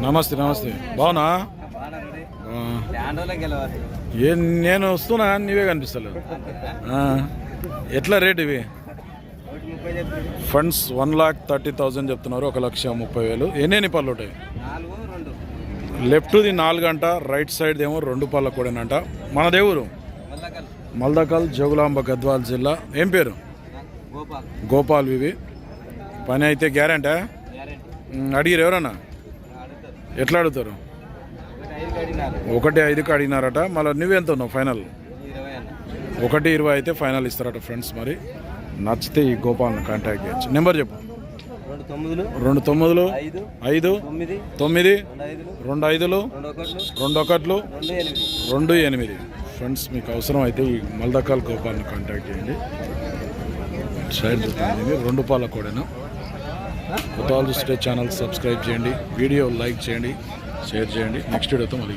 నమస్తే నమస్తే. బావునా ఆ. ఏ నేను వస్తున్నా నీవే కనిపిస్తలేవు ఆ. ఎట్లా రేట్ ఇవి? Funds one lakh thirty thousand చెప్తున్నారు ఒక లక్ష ముప్పై వేలు. ఎన్ని పళ్ళు ఉంటాయి? లెఫ్ట్ది నాలుగు అంట రైట్ సైడ్ ఏమో రెండు పళ్ళ కూడానంట. మన దేవురు మల్దకల్ జోగులాంబ గద్వాల్ జిల్లా. ఏం పేరు? గోపాల్. ఇవి పని అయితే గ్యారంటీ? అడిగిరు ఎవరన్నా? ఎట్లా అడుగుతారు ఒకటి ఐదుకి అడిగినారట మళ్ళీ నువ్వెంత ఉన్నావు ఫైనల్? ఒకటి ఇరవై అయితే ఫైనల్ ఇస్తారట ఫ్రెండ్స్ మరి. నచ్చితే ఈ గోపాల్ని కాంటాక్ట్ చేయొచ్చు. నెంబర్ చెప్పు. రెండు తొమ్మిదిలు ఐదు తొమ్మిది రెండు ఐదులు రెండు ఒకట్లు రెండు ఎనిమిది. రెండు ఎనిమిది. ఫ్రెండ్స్ మీకు అవసరం అయితే ఈ మల్దకాల్ గోపాల్ని కాంటాక్ట్ చేయండి. సైడ్ చూస్తుంది రెండు పాల కూడాను? కొత్త చూస్తే ఛానల్ సబ్స్క్రైబ్ చేయండి. వీడియో లైక్ చేయండి. షేర్ చేయండి. నెక్స్ట్ వీడియోతో మళ్ళీ